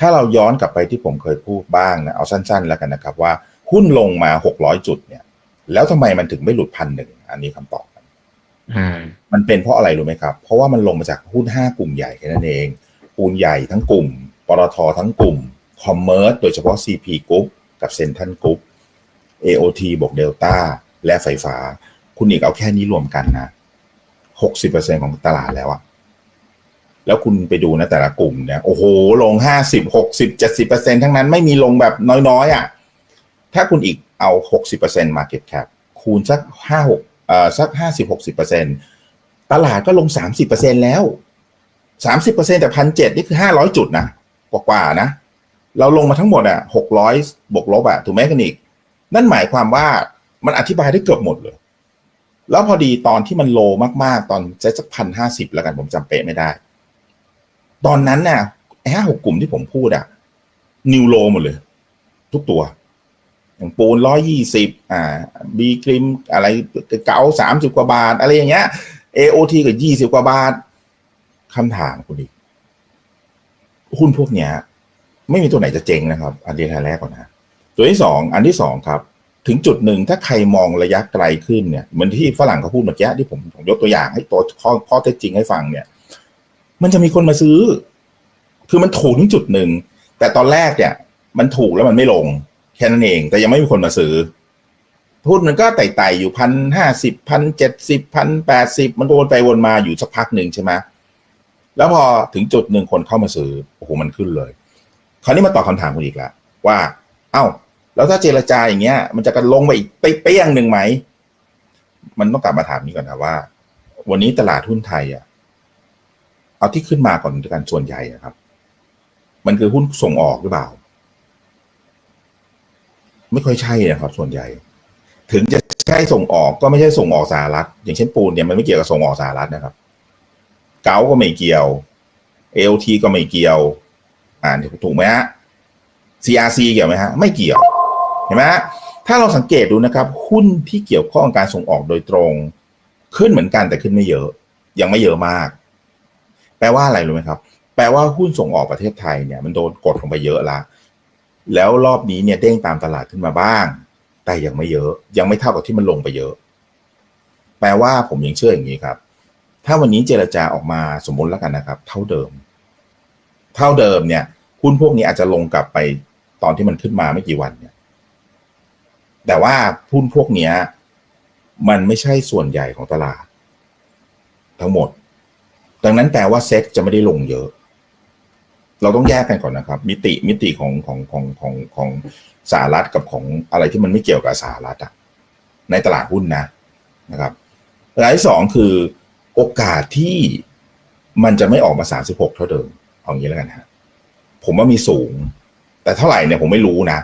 ถ้าเราย้อนกลับไปที่ผมเคยพูดบ้างนะเอาสั้น ๆ แล้วกันนะครับว่าหุ้นลงมา 600 จุดเนี่ย แล้วทำไมมันถึงไม่หลุดพันหนึ่งอันนี้คำตอบอืมมันเป็นเพราะอะไรรู้ไหมครับ เพราะว่ามันลงมาจากหุ้น 5 กลุ่มใหญ่แค่นั้นเองปูนใหญ่ทั้งกลุ่มปตททั้งกลุ่มคอมเมอร์สโดยเฉพาะ CP Group กับเซนทันกรุ๊ป AOT บวกเดลต้าและไฟฟ้า คุณอีกเอาแค่นี้รวมกันนะ 60%ของตลาดแล้วอะ แล้วคุณไปดูนะแต่ละกลุ่มเนี่ยโอ้โห ลง50 60 70%ทั้งนั้นไม่มีลงแบบน้อยๆอะถ้าคุณอีกเอา60% Market Cap คูณสัก5 6เอ่อสัก50 60%ตลาดก็ลง30%แล้ว30%แต่พันเจ็ดนี่คือ500จุดนะกว่าๆนะ เราลงมาทั้งหมดอะ600บวกลบอะถูกไหมกันอีก นั่นหมายความว่ามันอธิบายได้เกือบหมดเลย แล้วพอดีตอนที่มันโลมากๆ ตอนเซ็ตสักพันห้าสิบแล้วกันผมจำเป๊ะไม่ได้ ตอนนั้นน่ะไอ้ห้าหกกลุ่มที่ผมพูดอะนิวโลหมดเลย ทุกตัว อย่างปูนร้อยยี่สิบอ่า บีครีมอะไรเก๋าสามสิบกว่าบาท อะไรอย่างเงี้ย AOT ก็ยี่สิบกว่าบาทคำถามคุณดิหุ้นพวกเนี้ย ไม่มีตัวไหนจะเจ๊งนะครับ อันนี้แรกก่อนนะตัวที่สองอันที่สองครับ ถึงจุดหนึ่งถ้าใครมองระยะไกลขึ้นเนี่ยเหมือนที่ฝรั่งเขาพูดเมื่อกี้ที่ผมผมยกตัวอย่างให้ตัวข้อข้อเท็จจริงให้ฟังเนี่ย มันจะมีคนมาซื้อ คือมันถูกถึงจุดหนึ่ง แต่ตอนแรกเนี่ย มันถูกแล้วมันไม่ลง แค่นั้นเอง แต่ยังไม่มีคนมาซื้อหุ้นมันก็ไต่ๆอยู่พันห้าสิบพันเจ็ดสิบพันแปดสิบมันวนไปวนมาอยู่สักพักหนึ่งใช่ไหมแล้วพอถึงจุดหนึ่งคนเข้ามาซื้อโอ้โหมันขึ้นเลย คราวนี้มาตอบคำถามคุณอีกแล้วว่า เอ้า แล้วถ้าเจรจาอย่างเงี้ย มันจะกันลงไปอีกไปเปี้ยงหนึ่งไหม มันต้องกลับมาถามนี้ก่อนนะว่า วันนี้ตลาดหุ้นไทยอะ เอาที่ขึ้นมาก่อนกันส่วนใหญ่ครับ มันคือหุ้นส่งออกหรือเปล่า ไม่ค่อยใช่นะครับ ส่วนใหญ่ ถึงจะใช่ส่งออกก็ไม่ใช่ส่งออกสหรัฐ อย่างเช่นปูนเนี่ยมันไม่เกี่ยวกับส่งออกสหรัฐนะครับ เก๋าก็ไม่เกี่ยว AOT ก็ไม่เกี่ยว อ่านถูกไหมฮะ CRC เกี่ยวไหมฮะ ไม่เกี่ยว เห็นไหมฮะ ถ้าเราสังเกตดูนะครับ หุ้นที่เกี่ยวข้องการส่งออกโดยตรง ขึ้นเหมือนกันแต่ขึ้นไม่เยอะ ยังไม่เยอะมาก แปลว่าอะไรรู้ไหมครับ แปลว่าหุ้นส่งออกประเทศไทยเนี่ยมันโดนกดลงไปเยอะละแล้วรอบนี้เนี่ยเด้งตามตลาดขึ้นมาบ้าง แต่ยังไม่เยอะ ยังไม่เท่ากับที่มันลงไปเยอะ แปลว่าผมยังเชื่ออย่างนี้ครับ ถ้าวันนี้เจรจาออกมาสมมติแล้วกันนะครับ เท่าเดิม เท่าเดิมเนี่ยหุ้นพวกนี้อาจจะลงกลับไปตอนที่มันขึ้นมาไม่กี่วันเนี่ย แต่ว่าหุ้นพวกเนี้ยมันไม่ใช่ส่วนใหญ่ของตลาด ทั้งหมด ดังนั้นแปลว่าเซ็ตจะไม่ได้ลงเยอะ เราต้องแยกกันก่อนนะครับ มิติมิติของของของของของสหรัฐกับของอะไรที่มันไม่เกี่ยวกับสหรัฐอะในตลาดหุ้นนะนะครับรายที่สองคือโอกาสที่มันจะไม่ออกมาสามสิบหกเท่าเดิม เอางี้แล้วกันฮะผมว่ามีสูง แต่เท่าไหร่เนี่ยผมไม่รู้นะ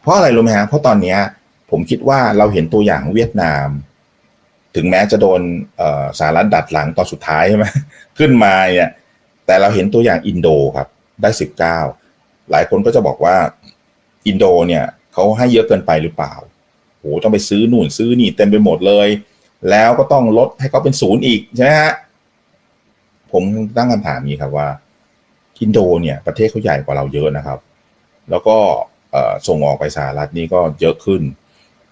เพราะอะไรรู้ไหมฮะเพราะตอนเนี้ย ผมคิดว่าเราเห็นตัวอย่างเวียดนาม ถึงแม้จะโดนสหรัฐดัดหลังตอนสุดท้ายใช่ไหมขึ้นมาเนี่ยแต่เราเห็นตัวอย่างอินโดครับได้สิบเก้าหลายคนก็จะบอกว่าอินโดเนี่ยเขาให้เยอะเกินไปหรือเปล่าโหต้องไปซื้อนู่นซื้อนี่เต็มไปหมดเลย แล้วก็ต้องลดให้เขาเป็นศูนย์อีกใช่ไหมฮะผมตั้งคำถามนี้ครับว่าอินโดเนี่ยประเทศเขาใหญ่กว่าเราเยอะนะครับ แล้วก็ส่งออกไปสหรัฐนี่ก็เยอะขึ้น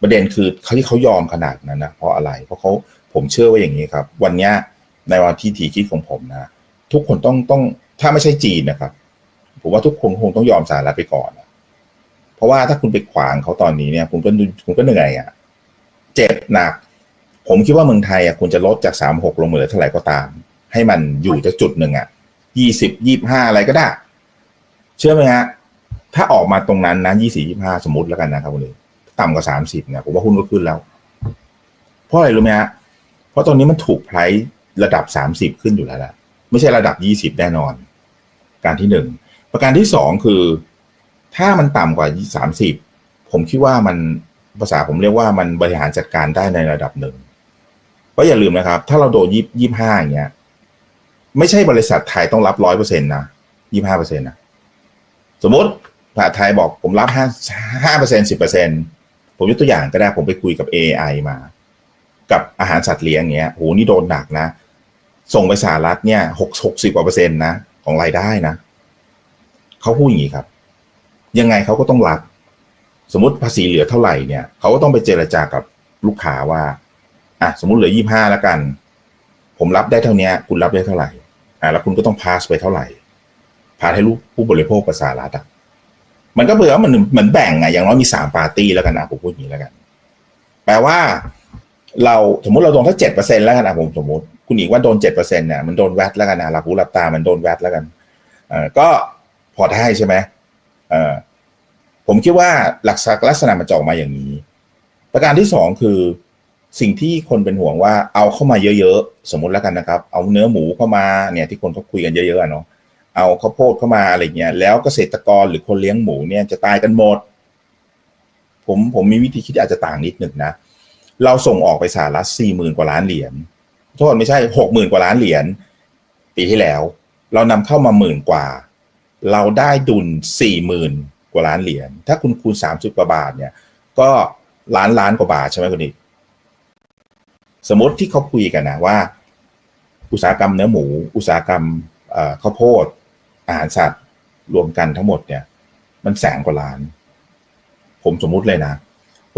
ประเด็นคือเขาที่เขายอมขนาดนั้นนะเพราะอะไร เพราะเขาผมเชื่อว่าอย่างนี้ครับ วันนี้ในวันที่ทีคิดของผมนะทุกคนต้องต้องถ้าไม่ใช่จีนนะครับ ผมว่าทุกคนคงต้องยอมสหรัฐไปก่อนนะเพราะว่าถ้าคุณไปขวางเขาตอนนี้เนี่ยคุณก็คุณก็เหนื่อยอะเจ็บหนัก ผมคิดว่าเมืองไทยอะคุณจะลดจากสามหกลงมาเหลือเท่าไหร่ก็ตาม ให้มันอยู่จากจุดหนึ่งอะยี่สิบยี่ห้าอะไรก็ได้ เชื่อไหมฮะถ้าออกมาตรงนั้นนะยี่สี่ยี่ห้าสมมติแล้วกันนะครับคุณเอง ต่ำกว่าสามสิบเนี่ยผมว่าหุ้นก็ขึ้นแล้ว เพราะอะไรรู้ไหมฮะเพราะตอนนี้มันถูกไพรระดับสามสิบขึ้นอยู่แล้วแหละไม่ใช่ระดับยี่สิบแน่นอน การที่หนึ่งประการที่สองคือ ถ้ามันต่ำกว่าสามสิบผมคิดว่ามันภาษาผมเรียกว่ามันบริหารจัดการได้ในระดับหนึ่งเพราะอย่าลืมนะครับ ถ้าเราโดนยี่ยี่ห้าอย่างเงี้ย ไม่ใช่บริษัทไทยต้องรับร้อยเปอร์เซ็นต์นะยี่ห้าเปอร์เซ็นต์นะสมมติภาษาไทยบอกผมรับห้าห้าเปอร์เซ็นสิบเปอร์เซ็นต์ ผมยกตัวอย่างก็ได้ผมไปคุยกับ AI มา กับอาหารสัตว์เลี้ยงเงี้ยโหนี่โดนหนักนะ ส่งไปสหรัฐเนี่ยหกหกสิบกว่าเปอร์เซ็นต์นะ ของรายได้นะเขาพูดอย่างนี้ครับ ยังไงเขาก็ต้องรับ สมมติภาษีเหลือเท่าไหร่เนี่ยเขาก็ต้องไปเจรจากับลูกค้าว่าอะสมมติเหลือยี่ห้าแล้วกัน ผมรับได้เท่านี้คุณรับได้เท่าไหร่อะแล้วคุณก็ต้องพาสไปเท่าไหร่พาให้ลูกผู้บริโภคประสารัฐอะ มันก็เผื่อว่ามันเหมือนแบ่งไงอย่างน้อยมีสามปาร์ตี้แล้วกันนะผมพูดอย่างนี้แล้วกัน แปลว่า เราสมมติเราโดนแค่เจ็ดเปอร์เซ็นแล้วกันนะผมสมมติคุณอีกว่าโดนเจ็ดเปอร์เซ็นเนี่ยมันโดนแวดแล้วกันนะหลับหูหลับตามันโดนแวดแล้วกันเออก็พอได้ใช่ไหมเออผมคิดว่าหลักลักษณะมันจะออกมาอย่างนี้ ประการที่สองคือสิ่งที่คนเป็นห่วงว่าเอาเข้ามาเยอะๆ สมมติแล้วกันนะครับ เอาเนื้อหมูเข้ามาเนี่ยที่คนเขาคุยกันเยอะๆเนาะ เอาข้าวโพดเข้ามาอะไรเงี้ยแล้วเกษตรกรหรือคนเลี้ยงหมูเนี่ยจะตายกันหมด ผมผมมีวิธีคิดอาจจะต่างนิดหนึ่งนะ เราส่งออกไปสหรัฐสี่หมื่นกว่าล้านเหรียญโทษไม่ใช่หกหมื่นกว่าล้านเหรียญปีที่แล้ว เรานำเข้ามาหมื่นกว่า เราได้ดุลสี่หมื่นกว่าล้านเหรียญถ้าคุณคูณสามสิบกว่าบาทเนี่ย ก็ล้านล้านกว่าบาทใช่ไหมคุณอีกสมมติที่เขาคุยกันนะว่า อุตสาหกรรมเนื้อหมู อุตสาหกรรมข้าวโพด อาหารสัตว์รวมกันทั้งหมดเนี่ย มันแสนกว่าล้าน ผมสมมุติเลยนะ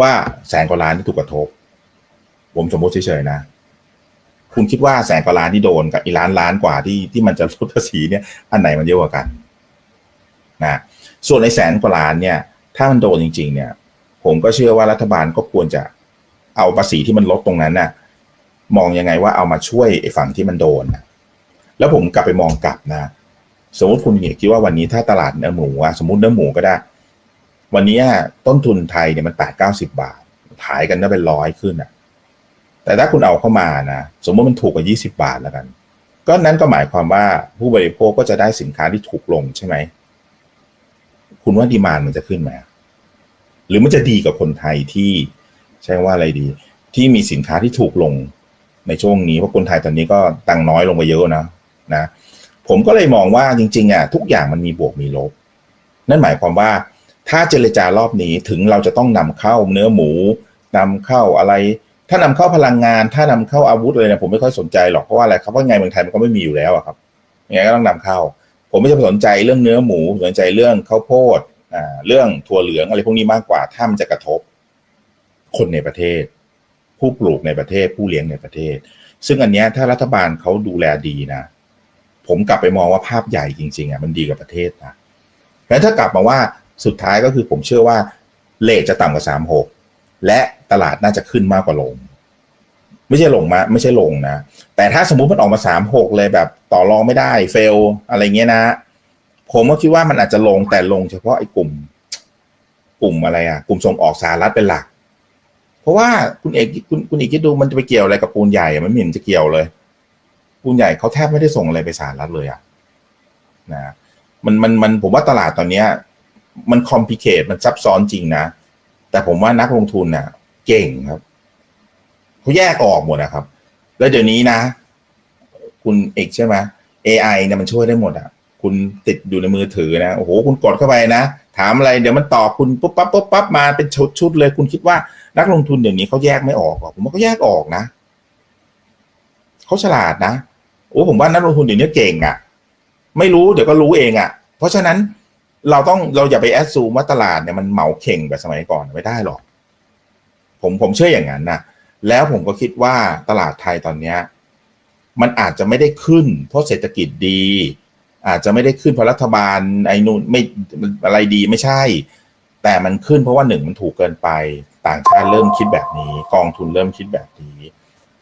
ว่าแสนกว่าล้านที่ถูกกระทบ ผมสมมติเฉยๆนะ คุณคิดว่าแสนกว่าล้านที่โดนกับอีล้านล้านกว่าที่ที่มันจะลดภาษีเนี่ย อันไหนมันเยอะกว่ากันนะส่วนในแสนกว่าล้านเนี่ย ถ้ามันโดนจริง ๆ เนี่ย ผมก็เชื่อว่ารัฐบาลก็ควรจะเอาภาษีที่มันลดตรงนั้นน่ะ มองยังไงว่าเอามาช่วยไอ้ฝั่งที่มันโดนนะแล้วผมกลับไปมองกลับนะ สมมติคุณเนี่ยคิดว่าวันนี้ถ้าตลาดเนื้อหมูอะสมมติเนื้อหมูก็ได้ วันนี้ต้นทุนไทยเนี่ยมันแปดเก้าสิบาทขายกันได้เป็นร้อยขึ้นอะแต่ถ้าคุณเอาเข้ามานะสมมติมันถูกกว่ายี่สิบาทแล้วกัน ก็นั้นก็หมายความว่าผู้บริโภคก็จะได้สินค้าที่ถูกลงใช่ไหมคุณว่าดีมานมันจะขึ้นไหมหรือมันจะดีกับคนไทยที่ใช่ว่าอะไรดี ที่มีสินค้าที่ถูกลงในช่วงนี้เพราะคนไทยตอนนี้ก็ตังค์น้อยลงไปเยอะนะนะ ผมก็เลยมองว่าจริงๆอะทุกอย่างมันมีบวกมีลบ นั่นหมายความว่าถ้าเจรจารอบนี้ถึงเราจะต้องนำเข้าเนื้อหมูนำเข้าอะไร ถ้านำเข้าพลังงาน ถ้านำเข้าอาวุธเลยนะผมไม่ค่อยสนใจหรอกเพราะว่าอะไรครับเพราะไงเมืองไทยมันก็ไม่มีอยู่แล้วอะครับยังไงก็ต้องนำเข้า ผมไม่จะสนใจเรื่องเนื้อหมูสนใจเรื่องข้าวโพดอ่าเรื่องถั่วเหลืองอะไรพวกนี้มากกว่าถ้ามันจะกระทบ คนในประเทศ ผู้ปลูกในประเทศ ผู้เลี้ยงในประเทศ ซึ่งอันนี้ถ้ารัฐบาลเขาดูแลดีนะ ผมกลับไปมองว่าภาพใหญ่จริงๆอะมันดีกับประเทศนะแล้วถ้ากลับมาว่าสุดท้ายก็คือผมเชื่อว่าเลทจะต่ำกว่าสามหกและตลาดน่าจะขึ้นมากกว่าลง ไม่ใช่ลงมา ไม่ใช่ลงนะ แต่ถ้าสมมุติมันออกมาสามหกเลยแบบต่อรองไม่ได้เฟลอะไรเงี้ยนะ ผมก็คิดว่ามันอาจจะลงแต่ลงเฉพาะไอ้กลุ่ม กลุ่มอะไรอะ กลุ่มส่งออกสหรัฐเป็นหลัก เพราะว่าคุณเอกคุณคุณเอกคิดดูมันจะไปเกี่ยวอะไรกับปูนใหญ่ มันไม่เห็นจะเกี่ยวเลย ปูนใหญ่เขาแทบไม่ได้ส่งอะไรไปสหรัฐเลยอะนะมันมันมันผมว่าตลาดตอนเนี้ย มันคอมพลีเคทมันซับซ้อนจริงนะ แต่ผมว่านักลงทุนน่ะ เก่งครับเขาแยกออกหมดนะครับ แล้วเดี๋ยวนี้นะ คุณเอกใช่ไหม AI เนี่ยมันช่วยได้หมดอะ คุณติดอยู่ในมือถือนะ โอ้โห คุณกดเข้าไปนะ ถามอะไร เดี๋ยวมันตอบคุณปุ๊บปั๊บปุ๊บปั๊บมาเป็นชุดชุดเลย คุณคิดว่านักลงทุนเดี๋ยวนี้เขาแยกไม่ออกหรอผมว่าเขาแยกออกนะ เขาฉลาดนะ โอ้ผมว่านักลงทุนเดี๋ยวนี้เก่งอะ ไม่รู้เดี๋ยวก็รู้เองอะ เพราะฉะนั้นเราต้องเราอย่าไปแอดซูมว่าตลาดเนี่ยมันเหมาเข่งแบบสมัยก่อนไม่ได้หรอก ผมผมเชื่ออย่างนั้นนะแล้วผมก็คิดว่าตลาดไทยตอนเนี้ยมันอาจจะไม่ได้ขึ้น เพราะเศรษฐกิจดี อาจจะไม่ได้ขึ้นเพราะรัฐบาลไอ้นู่นไม่อะไรดีไม่ใช่ แต่มันขึ้นเพราะว่าหนึ่งมันถูกเกินไป ต่างชาติเริ่มคิดแบบนี้ กองทุนเริ่มคิดแบบนี้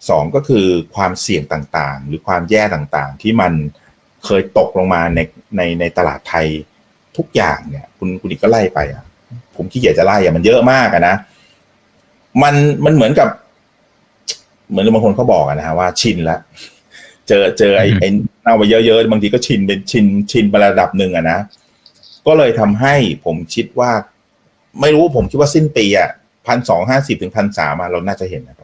สองก็คือความเสี่ยงต่างๆ หรือความแย่ต่างๆ ที่มันเคยตกลงมาในในในตลาดไทยทุกอย่างเนี่ยคุณคุณอีกก็ไล่ไปอะผมขี้เกียจจะไล่อะมันเยอะมากอะนะมันมันเหมือนกับ เหมือนบางคนเขาบอกอะนะฮะว่าชินแล้วเจอเจอไอ้ไอ้เน่าไปเยอะๆบางทีก็ชินเป็นชินชินไประดับหนึ่งอะนะก็เลยทำให้ผมคิดว่า ไม่รู้ผมคิดว่าสิ้นปีอะพันสองห้าสิบถึงพันสามเราน่าจะเห็นนะครับ